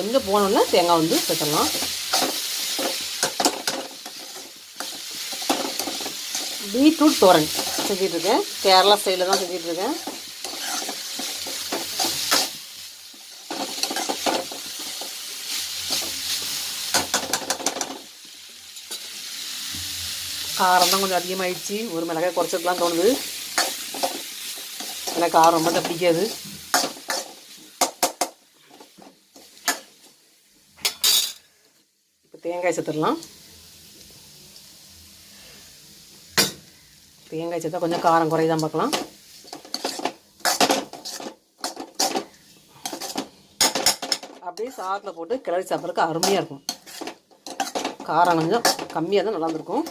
கொஞ்சம் போனோன்னா தேங்காய் வந்து சேர்த்துடலாம். பீட்ரூட் தோரன் செஞ்சிட்ருக்கேன். கேரளா ஸ்டைலில் தான் செஞ்சிட்ருக்கேன். காரம் தான் கொஞ்சம் அதிகமாகிடுச்சு ஒரு மிளகாய் குறைச்சிருக்கலாம் தோணுது. எனக்கு காரம் ரொம்ப பிடிக்காது. தேங்காய் சேர்த்துடலாம் தேங்காய் சேர்த்தா கொஞ்சம் காரம் குறையதான் பார்க்கலாம். அப்படியே சாதத்தில் போட்டு கிளறி சாப்பிட்றதுக்கு அருமையாக இருக்கும். காரம் கொஞ்சம் கம்மியாக தான் நல்லா இருந்திருக்கும்.